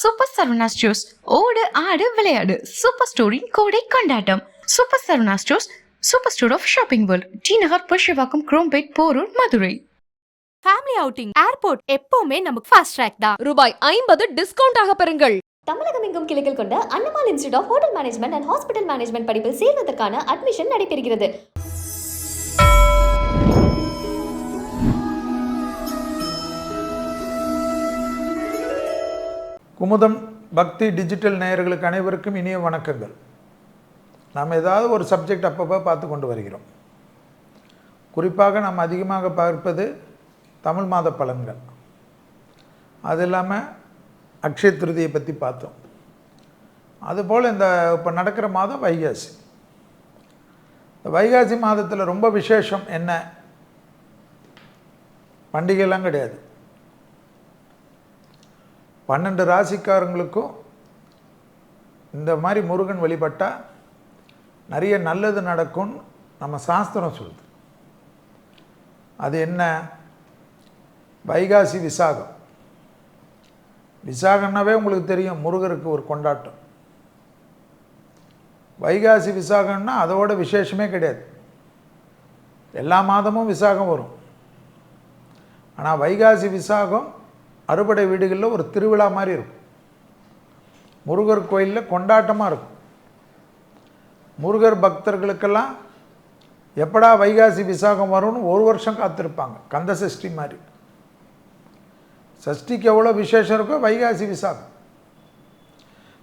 Super Saravana stores ஓடு ஆடு விளையாடு சூப்பர் ஸ்டோரின் கோடை கொண்டாட்டம் super Saravana Stores super store of shopping world T Nagar Purasawalkam Chromepet Porur Madurai family outing airport எப்பவுமே நமக்கு ஃபாஸ்ட் ட்ராக் தான் ரூபாய் ஐம்பது டிஸ்கவுண்ட் ஆக பெறுங்கள். தமிழகம் எங்கும் கிளைகள் கொண்ட Annamal Institute of Hotel Management and Hospital Management படிப்பில் சேர்வதற்கான அட்மிஷன் நடைபெறுகிறது. குமுதம் பக்தி டிஜிட்டல் நேயர்களுக்கு அனைவருக்கும் இனிய வணக்கங்கள். நாம் ஏதாவது ஒரு சப்ஜெக்ட் அப்பப்போ பார்த்து கொண்டு வருகிறோம். குறிப்பாக நாம் அதிகமாக பார்ப்பது தமிழ் மாத பலன்கள். அது இல்லாமல் அக்ஷய திருதியை பற்றி பார்த்தோம். அதுபோல் இந்த இப்போ நடக்கிற மாதம் வைகாசி. இந்த வைகாசி மாதத்தில் ரொம்ப விசேஷம் என்ன? பண்டிகைலாம் கிடையாது. பன்னெண்டு ராசிக்காரங்களுக்கும் இந்த மாதிரி முருகன் வழிபட்டால் நிறைய நல்லது நடக்கும்னு நம்ம சாஸ்திரம் சொல்லுது. அது என்ன? வைகாசி விசாகம். விசாகம்னாவே உங்களுக்கு தெரியும் முருகருக்கு ஒரு கொண்டாட்டம். வைகாசி விசாகம்னா அதோட விசேஷமே கிடையாது. எல்லா மாதமும் விசாகம் வரும். ஆனால் வைகாசி விசாகம் அறுபடை வீடுகளில் ஒரு திருவிழா மாதிரி இருக்கும். முருகர் கோயிலில் கொண்டாட்டமாக இருக்கும். முருகர் பக்தர்களுக்கெல்லாம் எப்படா வைகாசி விசாகம் வரும்னு ஒரு வருஷம் காத்திருப்பாங்க. கந்த சஷ்டி மாதிரி. சஷ்டிக்கு எவ்வளோ விசேஷம் இருக்கோ வைகாசி விசாகம்.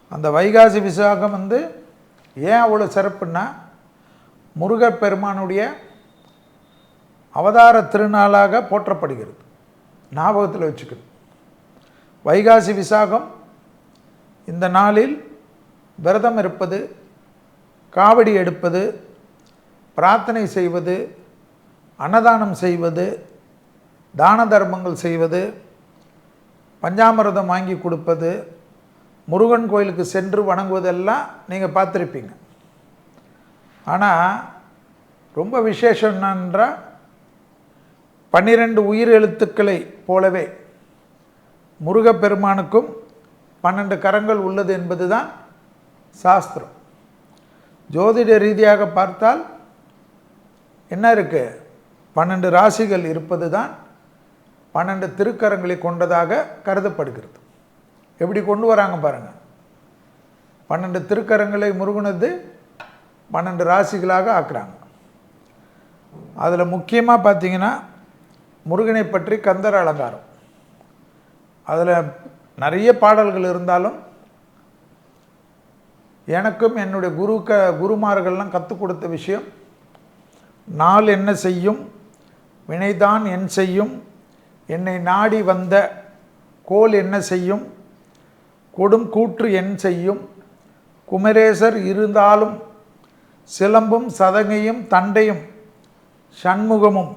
அந்த வைகாசி விசாகம் வந்து ஏன் அவ்வளோ சிறப்புன்னா முருகப் பெருமானுடைய அவதார திருநாளாக போற்றப்படுகிறது. ஞாபகத்தில் வச்சுக்கணும். வைகாசி விசாகம். இந்த நாளில் விரதம் இருப்பது காவடி எடுப்பது பிரார்த்தனை செய்வது அன்னதானம் செய்வது தான தர்மங்கள் செய்வது பஞ்சாமிரதம் வாங்கி கொடுப்பது முருகன் கோயிலுக்கு சென்று வணங்குவதெல்லாம் நீங்கள் பார்த்துருப்பீங்க. ஆனால் ரொம்ப விசேஷம் என்னன்றால் பன்னிரெண்டு உயிர் எழுத்துக்களை போலவே முருகப்பெருமானுக்கும் பன்னெண்டு கரங்கள் உள்ளது என்பது தான் சாஸ்திரம். ஜோதிட ரீதியாக பார்த்தால் என்ன இருக்குது பன்னெண்டு ராசிகள் இருப்பது தான் பன்னெண்டு திருக்கரங்களை கொண்டதாக கருதப்படுகிறது. எப்படி கொண்டு வராங்க பாருங்கள் பன்னெண்டு திருக்கரங்களை முருகனது பன்னெண்டு ராசிகளாக ஆக்குறாங்க. அதில் முக்கியமாக பார்த்தீங்கன்னா முருகனை பற்றி கந்தர் அலங்காரம். அதில் நிறைய பாடல்கள் இருந்தாலும் எனக்கும் என்னுடைய குரு க குருமார்கள்லாம் கற்றுக் கொடுத்த விஷயம் நாள் என்ன செய்யும் வினைதான் என் செய்யும் என்னை நாடி வந்த கோல் என்ன செய்யும் கொடும் கூற்று என் செய்யும் குமரேசர் இருந்தாலும் சிலம்பும் சதங்கையும் தண்டையும் சண்முகமும்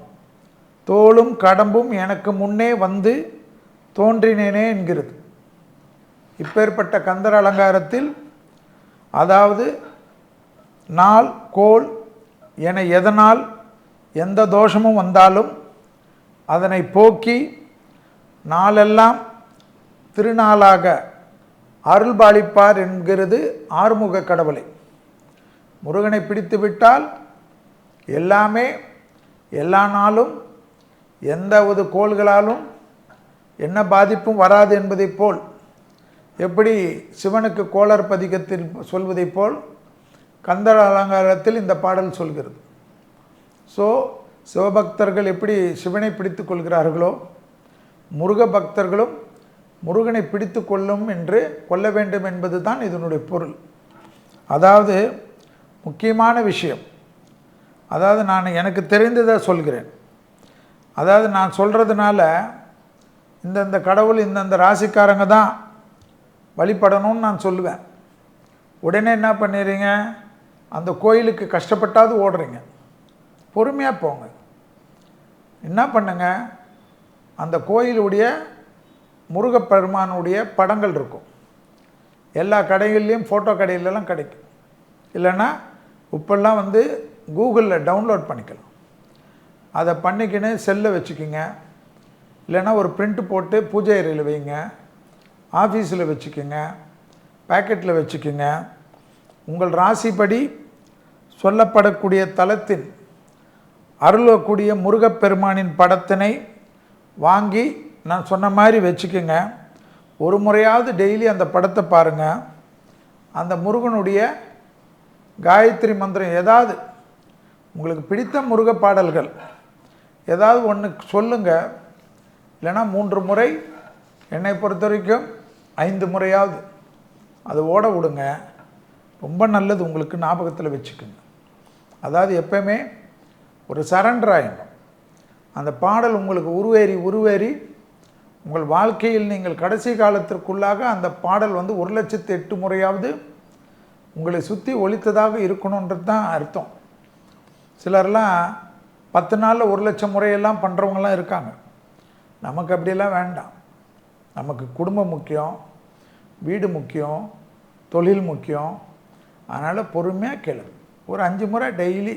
தோளும் கடம்பும் எனக்கு முன்னே வந்து தோன்றினேனே என்கிறது. இப்பேற்பட்ட கந்தர் அலங்காரத்தில் அதாவது நாள் கோல் என எதனால் எந்த தோஷமும் வந்தாலும் அதனை போக்கி நாளெல்லாம் திருநாளாக அருள்பாலிப்பார் என்கிறது ஆறுமுக கடவுளை. முருகனை பிடித்துவிட்டால் எல்லாமே எல்லா நாளும் எந்த ஒரு கோள்களாலும் என்ன பாதிப்பும் வராது என்பதைப் போல் எப்படி சிவனுக்கு கோளர் பதிகத்தில் சொல்வதைப் போல் கந்தர் அலங்காரத்தில் இந்த பாடல் சொல்கிறது. ஸோ சிவபக்தர்கள் எப்படி சிவனை பிடித்து கொள்கிறார்களோ முருக பக்தர்களும் முருகனை பிடித்து கொள்ளும் என்று கொள்ள வேண்டும் என்பது தான் இதனுடைய பொருள். அதாவது முக்கியமான விஷயம். அதாவது நான் எனக்கு தெரிந்ததை சொல்கிறேன். அதாவது நான் சொல்கிறதுனால இந்தந்த கடவுள் இந்தந்த ராசிக்காரங்க தான் வழிபடணும்னு நான் சொல்லுவேன். உடனே என்ன பண்ணிடுறீங்க? அந்த கோயிலுக்கு கஷ்டப்பட்டாவது ஓடுறீங்க. பொறுமையாக போங்க. என்ன பண்ணுங்க? அந்த கோயிலுடைய முருகப்பெருமானுடைய படங்கள் இருக்கும். எல்லா கடைகள்லேயும் ஃபோட்டோ கடையிலலாம் கிடைக்கும். இல்லைன்னா இப்போல்லாம் வந்து கூகுளில் டவுன்லோட் பண்ணிக்கலாம். அதை பண்ணிக்கின்னு செல்லை வச்சுக்கிங்க. இல்லைன்னா ஒரு பிரிண்ட் போட்டு பூஜை அறையில் வைங்க ஆஃபீஸில் வச்சுக்கோங்க பேக்கெட்டில் வச்சுக்கோங்க. உங்கள் ராசிப்படி சொல்லப்படக்கூடிய தலத்தின் அருளக்கூடிய முருகப்பெருமானின் படத்தினை வாங்கி நான் சொன்ன மாதிரி வச்சுக்கோங்க. ஒரு முறையாவது டெய்லி அந்த படத்தை பாருங்கள் அந்த முருகனுடைய காயத்ரி மந்திரம் ஏதாவது உங்களுக்கு பிடித்த முருக பாடல்கள் ஏதாவது ஒன்று சொல்லுங்கள் இல்லைன்னா மூன்று முறை என்னை பொறுத்த வரைக்கும் ஐந்து முறையாவது. அதை ஓட விடுங்க. ரொம்ப நல்லது உங்களுக்கு ஞாபகத்தில் வச்சுக்கோங்க. அதாவது எப்பயுமே ஒரு சரண்டர் ஆகிடும் அந்த பாடல் உங்களுக்கு உருவேறி உருவேறி உங்கள் வாழ்க்கையில் நீங்கள் கடைசி காலத்திற்குள்ளாக அந்த பாடல் வந்து ஒரு லட்சத்து எட்டு முறையாவது உங்களை சுற்றி ஒழித்ததாக இருக்கணுன்றது தான் அர்த்தம். சிலர்லாம் பத்து நாளில் ஒரு லட்சம் முறையெல்லாம் பண்ணுறவங்களாம் இருக்காங்க. நமக்கு அப்படியெல்லாம் வேண்டாம். நமக்கு குடும்பம் முக்கியம் வீடு முக்கியம் தொழில் முக்கியம். அதனால் பொறுமையாக கேளு ஒரு அஞ்சு முறை டெய்லி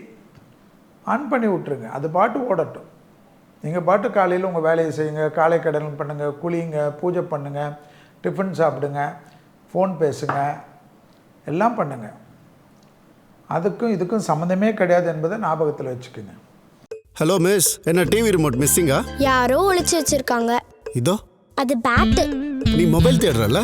ஆன் பண்ணி விட்ருங்க அது பாட்டு ஓடட்டும். நீங்கள் பாட்டு காலையில் உங்கள் வேலையை செய்யுங்க காலை கடன் பண்ணுங்கள் குளிங்க பூஜை பண்ணுங்கள் டிஃபன் சாப்பிடுங்க ஃபோன் பேசுங்க எல்லாம் பண்ணுங்க. அதுக்கும் இதுக்கும் சம்மந்தமே கிடையாது என்பதை ஞாபகத்தில் வச்சுக்கோங்க. ஹலோ மிஸ் என்ன டிவி ரிமோட் மிஸ்ஸிங்கா யாரோ ஒளிச்சு வச்சிருக்காங்க. இதோ. அது பேட்டு நீ மொபைல் தேடுறல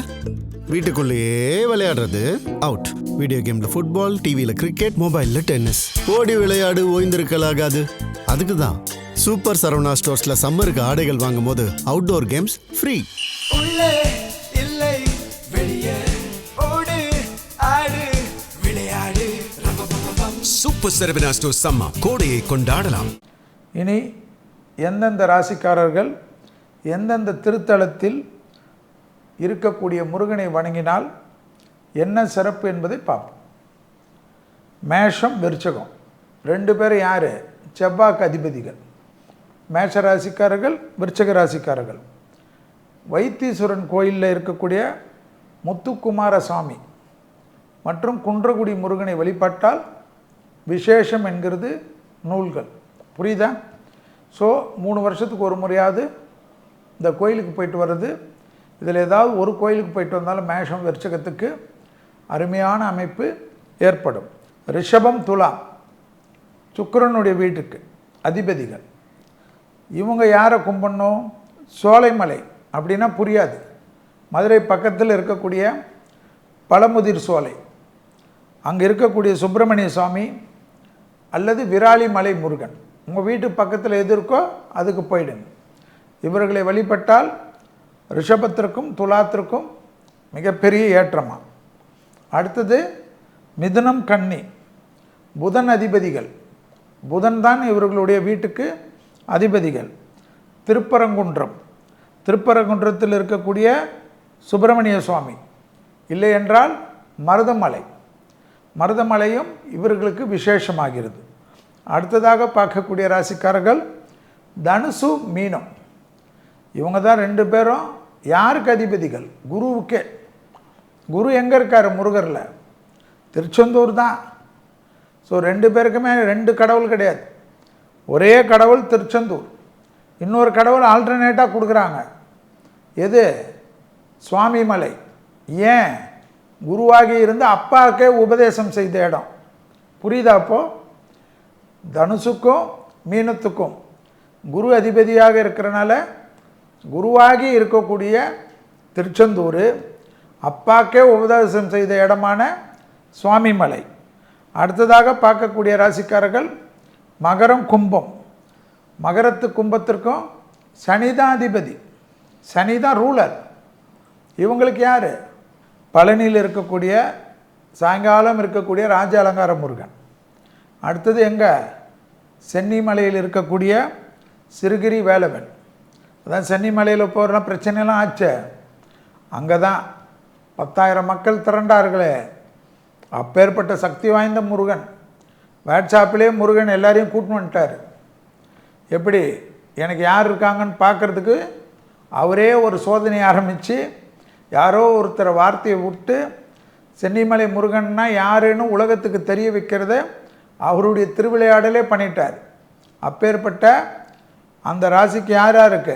வீட்டுக்குள்ளேயே விளையாடுறது. அவுட் வீடியோ கேம்ல ஃபுட்பால் டிவியில் கிரிக்கெட் மொபைலில் டென்னிஸ் ஓடி விளையாடு ஓய்ந்திருக்கலாகாது அதுக்கு தான். சூப்பர் சரவணா ஸ்டோர்ஸ்ல சம்மருக்கு ஆடைகள் வாங்கும் போது அவுட்டோர் கேம்ஸ் ஃப்ரீ உள்ளே இல்லை வெளியே ஓடு ஆடு விளையாடு. சூப்பர் சரவணா ஸ்டோர் சம்மா கோடையை கொண்டாடலாம். இனி எந்தெந்த ராசிக்காரர்கள் எந்தெந்த திருத்தலத்தில் இருக்கக்கூடிய முருகனை வணங்கினால் என்ன சிறப்பு என்பதை பார்ப்போம். மேஷம் விருச்சகம். ரெண்டு பேரும் யார்? செவ்வாக்கு அதிபதிகள். மேஷ ராசிக்காரர்கள் விருச்சக ராசிக்காரர்கள். வைத்தீஸ்வரன் கோயிலில் இருக்கக்கூடிய முத்துக்குமார சாமி மற்றும் குன்றகுடி முருகனை வழிபட்டால் விசேஷம் என்கிறது நூல்கள். புரியுதா? ஸோ மூணு வருஷத்துக்கு ஒரு முறையாவது இந்த கோயிலுக்கு போயிட்டு வர்றது. இதில் ஏதாவது ஒரு கோயிலுக்கு போயிட்டு வந்தாலும் மேஷம் விருச்சகத்துக்கு அருமையான அமைப்பு ஏற்படும். ரிஷபம் துலாம். சுக்கரனுடைய வீட்டுக்கு அதிபதிகள். இவங்க யாரை கும்பிடணும் சோலைமலை. அப்படின்னா புரியாது. மதுரை பக்கத்தில் இருக்கக்கூடிய பழமுதிர் சோலை. அங்கே இருக்கக்கூடிய சுப்பிரமணிய சுவாமி அல்லது விராலிமலை முருகன். உங்கள் வீட்டு பக்கத்தில் எது இருக்கோ அதுக்கு போயிடுங்க. இவர்களை வழிபட்டால் ரிஷபத்திற்கும் துலாத்திற்கும் மிகப்பெரிய ஏற்றமாக அடுத்தது மிதுனம் கன்னி புதன் அதிபதிகள். புதன் தான் இவர்களுடைய வீட்டுக்கு அதிபதிகள். திருப்பரங்குன்றம். திருப்பரங்குன்றத்தில் இருக்கக்கூடிய சுப்பிரமணிய சுவாமி. இல்லை என்றால் மருதமலை. மருதமலையும் இவர்களுக்கு விசேஷமாகிறது. அடுத்ததாக பார்க்கக்கூடிய ராசிக்காரர்கள் தனுசு மீனம். இவங்க தான் ரெண்டு பேரும் யாருக்கு அதிபதிகள்? குருவுக்கே. குரு எங்கே இருக்கார்? முருகரில். திருச்செந்தூர் தான். ஸோ ரெண்டு பேருக்குமே ரெண்டு கடவுள் கிடையாது. ஒரே கடவுள் திருச்செந்தூர். இன்னொரு கடவுள் ஆல்டர்னேட்டாக கொடுக்குறாங்க. எது? சுவாமி மலை ஏன்? குருவாகி இருந்து அப்பாவுக்கே உபதேசம் செய்த இடம். புரியுதா அப்போது தனுசுக்கும் மீனத்துக்கும் குரு அதிபதியாக இருக்கிறனால குருவாகி இருக்கக்கூடிய திருச்செந்தூர் அப்பாக்கே உபதேசம் செய்த இடமான சுவாமிமலை. அடுத்ததாக பார்க்கக்கூடிய ராசிக்காரர்கள் மகரம் கும்பம். மகரத்து கும்பத்திற்கும் சனிதான் அதிபதி சனிதான் ரூலர். இவங்களுக்கு யார்? பழனியில் இருக்கக்கூடிய சாயங்காலம் இருக்கக்கூடிய ராஜ அலங்கார முருகன். அடுத்தது எங்கே? சென்னிமலையில் இருக்கக்கூடிய சிறுகிரி வேலவன். அதான் சென்னிமலையில் போகிறலாம் பிரச்சனைலாம் ஆச்சு. அங்கே தான் பத்தாயிரம் மக்கள் திரண்டார்களே. அப்பேற்பட்ட சக்தி வாய்ந்த முருகன். வாட்ஸ்அப்பிலே முருகன் எல்லாரையும் கூட்டின்னு வந்துட்டார். எப்படி? எனக்கு யார் இருக்காங்கன்னு பார்க்குறதுக்கு அவரே ஒரு சோதனை ஆரம்பித்து யாரோ ஒருத்தர் வார்த்தையை விட்டு சென்னிமலை முருகன்னா யாருன்னு உலகத்துக்கு தெரிய வைக்கிறத அவருடைய திருவிளையாடலே பண்ணிட்டார். அப்பேற்பட்ட அந்த ராசிக்கு யார் யாருக்கு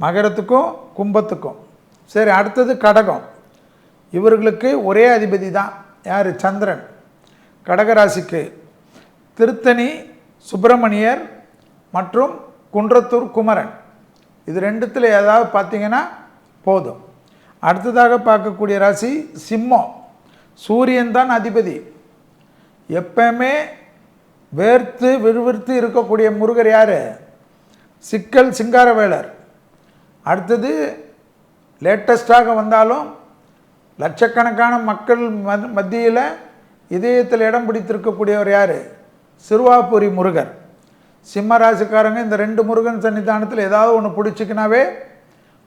மகரத்துக்கும் கும்பத்துக்கும். சரி அடுத்தது கடகம். இவர்களுக்கு ஒரே அதிபதி தான். யார்? சந்திரன். கடகராசிக்கு திருத்தணி சுப்பிரமணியர் மற்றும் குன்றத்தூர் குமரன். இது ரெண்டுத்தில் ஏதாவது பார்த்தீங்கன்னா போதும். அடுத்ததாக பார்க்கக்கூடிய ராசி சிம்மம். சூரியன் தான் அதிபதி. எப்பயுமே வேர்த்து விறுவிறுத்து இருக்கக்கூடிய முருகர் யார்? சிக்கல் சிங்காரவேலர். அடுத்தது லேட்டஸ்டாக வந்தாலும் லட்சக்கணக்கான மக்கள் மத்தியில் இதயத்தில் இடம் பிடித்திருக்கக்கூடியவர் யார்? சிறுவாபுரி முருகர். சிம்மராசிக்காரங்க இந்த ரெண்டு முருகன் சன்னிதானத்தில் ஏதாவது ஒன்று பிடிச்சிக்கினாவே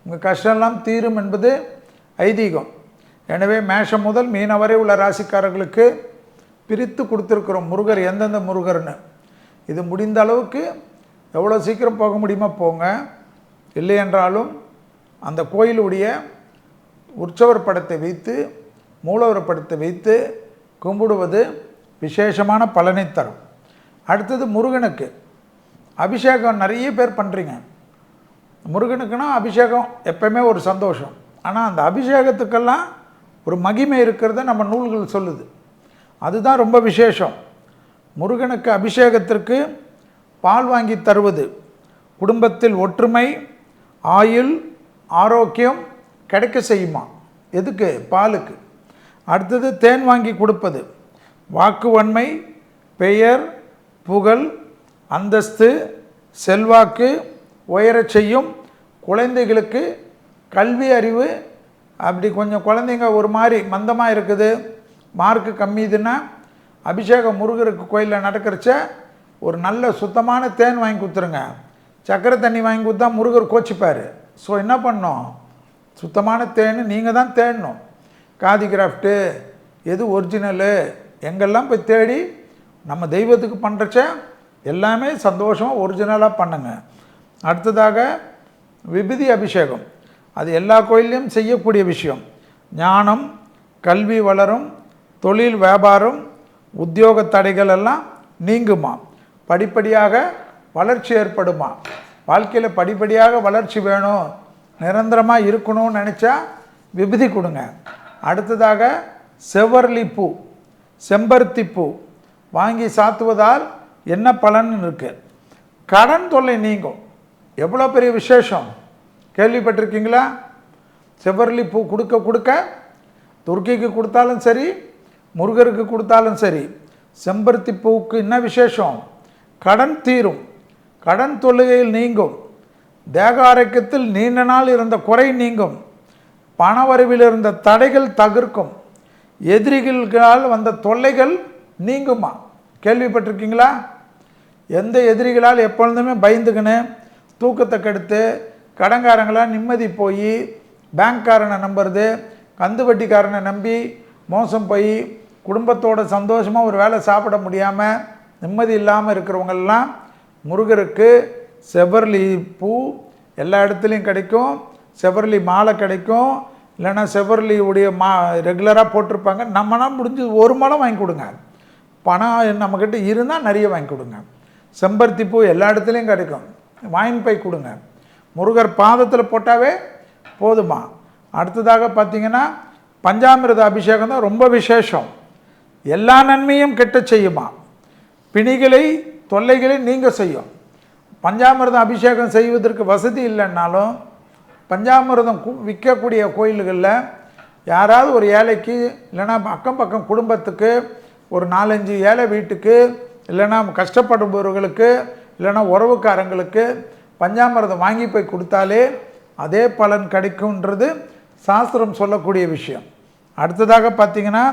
உங்கள் கஷ்டம்லாம் தீரும் என்பது ஐதீகம். எனவே மேஷம் முதல் மீனவரை உள்ள ராசிக்காரர்களுக்கு பிரித்து கொடுத்துருக்குறோம் முருகர் எந்தெந்த முருகர்னு. இது முடிந்த அளவுக்கு எவ்வளோ சீக்கிரம் போக முடியுமோ போங்க. இல்லை என்றாலும் அந்த கோயிலுடைய உற்சவர் படத்தை வைத்து மூலவர் படத்தை வைத்து கும்பிடுவது விசேஷமான பலனை தரும். அடுத்தது முருகனுக்கு. அபிஷேகம் நிறைய பேர் பண்ணுறீங்க முருகனுக்குன்னா அபிஷேகம் எப்பயுமே ஒரு சந்தோஷம். ஆனால் அந்த அபிஷேகத்துக்கெல்லாம் ஒரு மகிமை இருக்கிறத நம்ம நூல்கள் சொல்லுது. அதுதான் ரொம்ப விசேஷம். முருகனுக்கு அபிஷேகத்திற்கு பால் வாங்கி தருவது. குடும்பத்தில் ஒற்றுமை ஆயுள் ஆரோக்கியம் கிடைக்க செய்யுமா? எதுக்கு? பாலுக்கு. அடுத்தது தேன் வாங்கி கொடுப்பது. வாக்கு வன்மை பெயர் புகழ் அந்தஸ்து செல்வாக்கு உயரச் செய்யும் குழந்தைகளுக்கு கல்வி அறிவு அப்படி கொஞ்சம் குழந்தைங்க ஒரு மாதிரி மந்தமாக இருக்குது. மார்க்கு கம்மிதுன்னா அபிஷேகம் முருகருக்கு கோயிலில் நடக்கிறச்ச ஒரு நல்ல சுத்தமான தேன் வாங்கி கொடுத்துருங்க. சக்கரை தண்ணி வாங்கி கொடுத்தா முருகர் கோச்சிப்பார். ஸோ என்ன பண்ணோம்? சுத்தமான தேன் நீங்கள் தான் தேடணும் காதி கிராஃப்ட்டு எது ஒரிஜினலு எங்கெல்லாம் போய் தேடி நம்ம தெய்வத்துக்கு பண்ணுறச்ச எல்லாமே சந்தோஷமாக ஒரிஜினலாக பண்ணுங்க. அடுத்ததாக விபூதி அபிஷேகம். அது எல்லா கோயிலையும் செய்யக்கூடிய விஷயம். ஞானம் கல்வி வளரும் தொழில் வியாபாரம் உத்தியோக தடைகள் எல்லாம் நீங்குமா? படிப்படியாக வளர்ச்சி ஏற்படுமா? வாழ்க்கையில் படிப்படியாக வளர்ச்சி வேணும். நிரந்தரமாக இருக்கணும்னு நினச்சா விபதி கொடுங்க. அடுத்ததாக செவ்வரளி பூ செம்பருத்தி பூ வாங்கி சாத்துவதால் என்ன பலன் இருக்குது கடன் தொல்லை நீங்கும். எவ்வளோ பெரிய விசேஷம்? கேள்விப்பட்டிருக்கீங்களா? செவ்வரளி பூ கொடுக்க கொடுக்க துருக்கிக்கு கொடுத்தாலும் சரி முருகருக்கு கொடுத்தாலும் சரி செம்பருத்தி பூவுக்கு என்ன விசேஷம்? கடன் தீரும். கடன் தொல்லையில் நீங்கும். தேக ஆரோக்கியத்தில் நீண்ட நாள் இருந்த குறை நீங்கும். பணவரவில் இருந்த தடைகள் தகர்க்கும். எதிரிகளால் வந்த தொல்லைகள் நீங்குமா? கேள்விப்பட்டிருக்கீங்களா? எந்த எதிரிகளால் எப்பொழுதுமே பயந்துக்கின்னு தூக்கத்தை கெடுத்து கடங்காரங்களாக நிம்மதி போய் பேங்க்காரனை நம்புறது கந்து வட்டிக்காரனை நம்பி மோசம் போய் குடும்பத்தோட சந்தோஷமாக ஒரு வேலை சாப்பிட முடியாமல் நிம்மதி இல்லாமல் இருக்கிறவங்கெல்லாம் முருகருக்கு செவ்வரளி பூ எல்லா இடத்துலையும் கிடைக்கும். செவ்வரளி மாலை கிடைக்கும். இல்லைன்னா செவ்வரளி உடைய மா ரெகுலராக போட்டிருப்பாங்க. நம்மனா முடிஞ்சு ஒரு மலம் வாங்கி கொடுங்க. பணம் நம்மக்கிட்ட இருந்தால் நிறைய வாங்கி கொடுங்க. செம்பருத்தி பூ எல்லா இடத்துலையும் கிடைக்கும். வாங்கி போய் கொடுங்க. முருகர் பாதத்தில் போட்டாவே போதுமா? அடுத்ததாக பார்த்தீங்கன்னா பஞ்சாமிரத அபிஷேகம் தான் ரொம்ப விசேஷம். எல்லா நன்மையும் கெட்ட செய்யுமா? பிணிகளை தொல்லைகளை நீங்க செய்யும். பஞ்சாமிர்தம் அபிஷேகம் செய்வதற்கு வசதி இல்லைன்னாலும் பஞ்சாமிர்தம் விற்கக்கூடிய கோயில்களில் யாராவது ஒரு ஏழைக்கு இல்லைன்னா அக்கம் பக்கம் குடும்பத்துக்கு ஒரு நாலஞ்சு ஏழை வீட்டுக்கு இல்லைன்னா கஷ்டப்படுபவர்களுக்கு இல்லைன்னா உறவுக்காரங்களுக்கு பஞ்சாமிரதம் வாங்கி போய் கொடுத்தாலே அதே பலன் கிடைக்கும்ன்றது சாஸ்திரம் சொல்லக்கூடிய விஷயம். அடுத்ததாக பார்த்தீங்கன்னா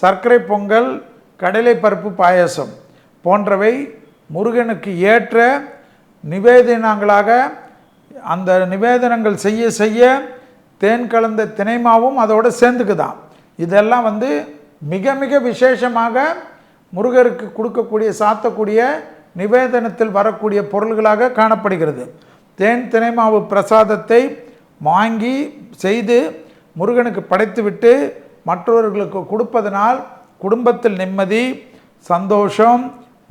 சர்க்கரை பொங்கல் கடலை பருப்பு பாயாசம் போன்றவை முருகனுக்கு ஏற்ற நிவேதனங்களாக அந்த நிவேதனங்கள் செய்ய செய்ய தேன் கலந்த தினைமாவும் அதோடு சேர்ந்துக்குதான். இதெல்லாம் வந்து மிக மிக விசேஷமாக முருகருக்கு கொடுக்கக்கூடிய சாத்தக்கூடிய நிவேதனத்தில் வரக்கூடிய பொருள்களாக காணப்படுகிறது. தேன் தினைமாவு பிரசாதத்தை வாங்கி செய்து முருகனுக்கு படைத்துவிட்டு மற்றவர்களுக்கு கொடுப்பதனால் குடும்பத்தில் நிம்மதி சந்தோஷம்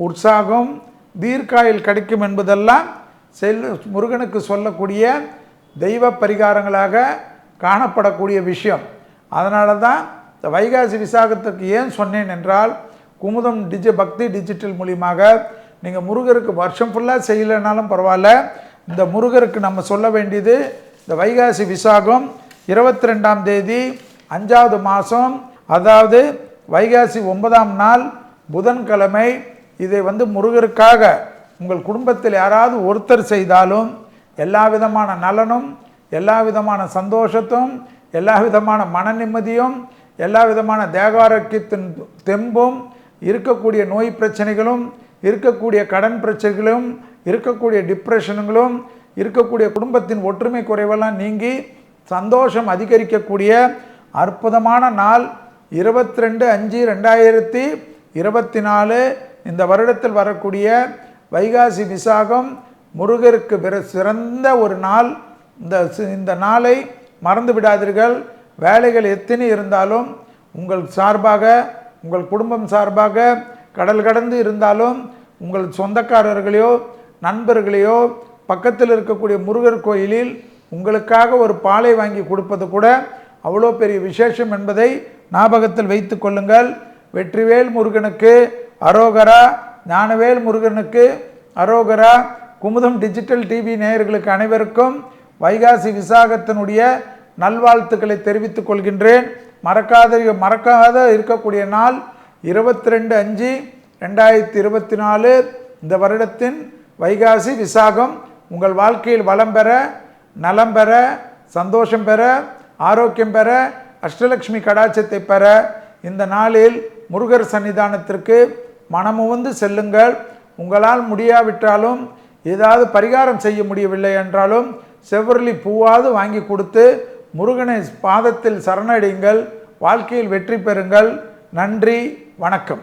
உற்சாகம் தீர்க்காயில் கிடைக்கும் என்பதெல்லாம் செல் முருகனுக்கு சொல்லக்கூடிய தெய்வ பரிகாரங்களாக காணப்படக்கூடிய விஷயம். அதனால தான் இந்த வைகாசி விசாகத்துக்கு ஏன் சொன்னேன் என்றால் குமுதம் டிஜி பக்தி டிஜிட்டல் மூலியமாக நீங்கள் முருகருக்கு வருஷம் ஃபுல்லாக செய்யலைனாலும் பரவாயில்ல. இந்த முருகருக்கு நம்ம சொல்ல வேண்டியது இந்த வைகாசி விசாகம் இருபத்தி ரெண்டாம் தேதி அஞ்சாவது மாதம் அதாவது வைகாசி ஒன்பதாம் நாள் புதன்கிழமை. இதை வந்து முருகருக்காக உங்கள் குடும்பத்தில் யாராவது ஒருத்தர் செய்தாலும் எல்லா விதமான நலனும் எல்லா விதமான சந்தோஷத்தும் எல்லா விதமான மன நிம்மதியும் எல்லா விதமான தேகாரோக்கியத்தின் தெம்பும் இருக்கக்கூடிய நோய் பிரச்சனைகளும் இருக்கக்கூடிய கடன் பிரச்சனைகளும் இருக்கக்கூடிய டிப்ரெஷனுங்களும் இருக்கக்கூடிய குடும்பத்தின் ஒற்றுமை குறைவெல்லாம் நீங்கி சந்தோஷம் அதிகரிக்கக்கூடிய அற்புதமான நாள் இருபத்தி ரெண்டு அஞ்சு ரெண்டாயிரத்தி இருபத்தி நாலு இந்த வருடத்தில் வரக்கூடிய வைகாசி விசாகம் முருகருக்கு பிற சிறந்த ஒரு நாள். இந்த சி- இந்த நாளை மறந்து விடாதீர்கள். வேலைகள் எத்தனை இருந்தாலும் உங்கள் சார்பாக உங்கள் குடும்பம் சார்பாக கடல் கடந்து இருந்தாலும் உங்கள் சொந்தக்காரர்களையோ நண்பர்களையோ பக்கத்தில் இருக்கக்கூடிய முருகர் கோயிலில் உங்களுக்காக ஒரு பாலை வாங்கி கொடுப்பது கூட அவ்வளோ பெரிய விசேஷம் என்பதை ஞாபகத்தில் வைத்து கொள்ளுங்கள். வெற்றிவேல் முருகனுக்கு அரோகரா ஞானவேல் முருகனுக்கு அரோகரா. குமுதம் டிஜிட்டல் டிவி நேயர்களுக்கு அனைவருக்கும் வைகாசி விசாகத்தினுடைய நல்வாழ்த்துக்களை தெரிவித்துக் கொள்கின்றேன். மறக்காத மறக்காத இருக்கக்கூடிய நாள் இருபத்தி ரெண்டு அஞ்சு ரெண்டாயிரத்தி இருபத்தி நாலு. இந்த வருடத்தின் வைகாசி விசாகம் உங்கள் வாழ்க்கையில் வளம் பெற நலம் பெற சந்தோஷம் பெற ஆரோக்கியம் பெற அஷ்டலக்ஷ்மி கடாட்சத்தை பெற இந்த நாளில் முருகர் சன்னிதானத்திற்கு மனமுவந்து செல்லுங்கள். உங்களால் முடியாவிட்டாலும் ஏதாவது பரிகாரம் செய்ய முடியவில்லை என்றாலும் செவ்வரளி பூவாவது வாங்கி கொடுத்து முருகனை பாதத்தில் சரணடையுங்கள். வாழ்க்கையில் வெற்றி பெறுங்கள். நன்றி வணக்கம்.